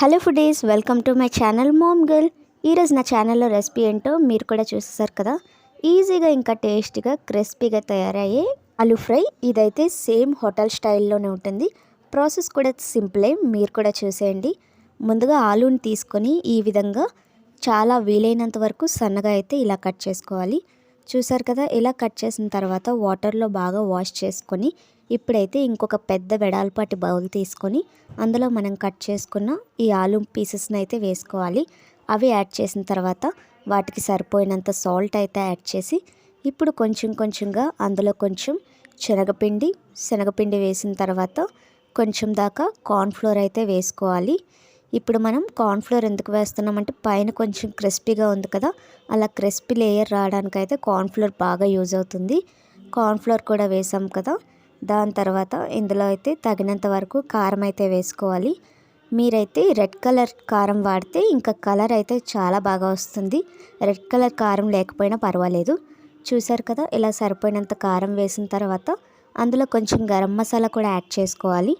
Hello foodies welcome to my channel mom girl. ఈరోజు నా ఛానల్లో రెసిపీ ఏంటో మీరు కూడా చూసేసారు కదా? ఈజీగా ఇంకా టేస్టీగా క్రిస్పీగా తయారయ్యే ఆలు ఫ్రై. ఇదైతే సేమ్ హోటల్ స్టైల్లోనే ఉంటుంది. ప్రాసెస్ కూడా సింపులే మీరు కూడా చూసేయండి. ముందుగా ఆలూని తీసుకొని ఈ విధంగా చాలా వీలైనంత వరకు సన్నగా అయితే ఇలా కట్ చేసుకోవాలి. చూసారు కదా ఇలా కట్ చేసిన తర్వాత వాటర్లో బాగా వాష్ చేసుకొని ఇప్పుడైతే ఇంకొక పెద్ద వెడాల్పాటి బౌల్ తీసుకొని అందులో మనం కట్ చేసుకున్న ఈ ఆలు పీసెస్ని అయితే వేసుకోవాలి. అవి యాడ్ చేసిన తర్వాత వాటికి సరిపోయినంత సాల్ట్ అయితే యాడ్ చేసి ఇప్పుడు కొంచెం కొంచెంగా అందులో కొంచెం శనగపిండి శనగపిండి వేసిన తర్వాత కొంచెం దాకా కార్న్ఫ్లోర్ అయితే వేసుకోవాలి. ఇప్పుడు మనం కార్న్ఫ్లోర్ ఎందుకు వేస్తున్నామంటే పైన కొంచెం క్రిస్పీగా ఉంది కదా అలా క్రిస్పీ లేయర్ రావడానికి అయితే కార్న్ఫ్లోర్ బాగా యూజ్ అవుతుంది. కార్న్ఫ్లోర్ కూడా వేసాం కదా దాని తర్వాత ఇందులో అయితే తగినంత వరకు కారం అయితే వేసుకోవాలి. మీరైతే రెడ్ కలర్ కారం వాడితే ఇంకా కలర్ అయితే చాలా బాగా వస్తుంది. రెడ్ కలర్ కారం లేకపోయినా పర్వాలేదు. చూసారు కదా ఇలా సరిపోయినంత కారం వేసిన తర్వాత అందులో కొంచెం గరం మసాలా కూడా యాడ్ చేసుకోవాలి.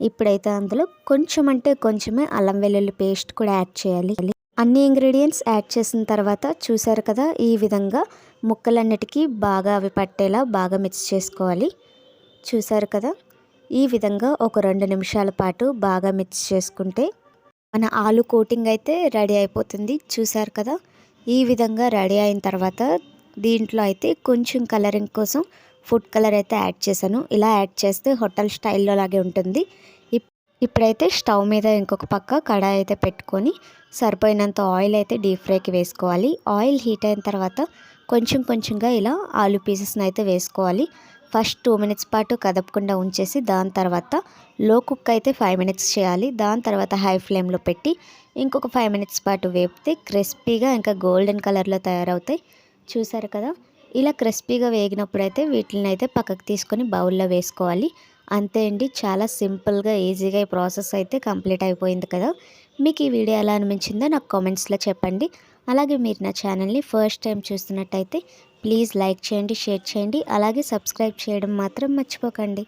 ఇప్పుడైతే అందులో కొంచెం అంటే కొంచెమే అల్లం వెల్లుల్లి పేస్ట్ కూడా యాడ్ చేయాలి. అన్ని ఇంగ్రీడియంట్స్ యాడ్ చేసిన తర్వాత చూసారు కదా ఈ విధంగా ముక్కలన్నిటికీ బాగా అవి పట్టేలా బాగా మిక్స్ చేసుకోవాలి. చూసారు కదా? ఈ విధంగా ఒక రెండు నిమిషాల పాటు బాగా మిక్స్ చేసుకుంటే మన ఆలు కోటింగ్ అయితే రెడీ అయిపోతుంది. చూసారు కదా? ఈ విధంగా రెడీ అయిన తర్వాత దీంట్లో అయితే కొంచెం కలరింగ్ కోసం ఫుడ్ కలర్ అయితే యాడ్ చేశాను. ఇలా యాడ్ చేస్తే హోటల్ స్టైల్లో లాగే ఉంటుంది. ఇప్పుడైతే స్టవ్ మీద ఇంకొక పక్క కడాయి అయితే పెట్టుకొని సరిపోయినంత ఆయిల్ అయితే డీప్ ఫ్రైకి వేసుకోవాలి. ఆయిల్ హీట్ అయిన తర్వాత కొంచెం కొంచెంగా ఇలా ఆలు పీసెస్ని అయితే వేసుకోవాలి. ఫస్ట్ టూ మినిట్స్ పాటు కదపకుండా ఉంచేసి దాని తర్వాత లో కుక్ అయితే ఫైవ్ మినిట్స్ చేయాలి. దాని తర్వాత హై ఫ్లేమ్లో పెట్టి ఇంకొక ఫైవ్ మినిట్స్ పాటు వేపితే క్రిస్పీగా ఇంకా గోల్డెన్ కలర్లో తయారవుతాయి. చూసారు కదా? ఇలా క్రిస్పీగా వేగినప్పుడు అయితే వీటిని అయితే పక్కకు తీసుకొని బౌల్లో వేసుకోవాలి. అంతే అండి చాలా సింపుల్గా ఈజీగా ఈ ప్రాసెస్ అయితే కంప్లీట్ అయిపోయింది కదా? మీకు ఈ వీడియో ఎలా అనిపించిందో నాకు కామెంట్స్లో చెప్పండి. అలాగే మీరు నా ఛానల్ని ఫస్ట్ టైం చూస్తున్నట్టయితే ప్లీజ్ లైక్ చేయండి షేర్ చేయండి అలాగే సబ్స్క్రైబ్ చేయడం మాత్రం మర్చిపోకండి.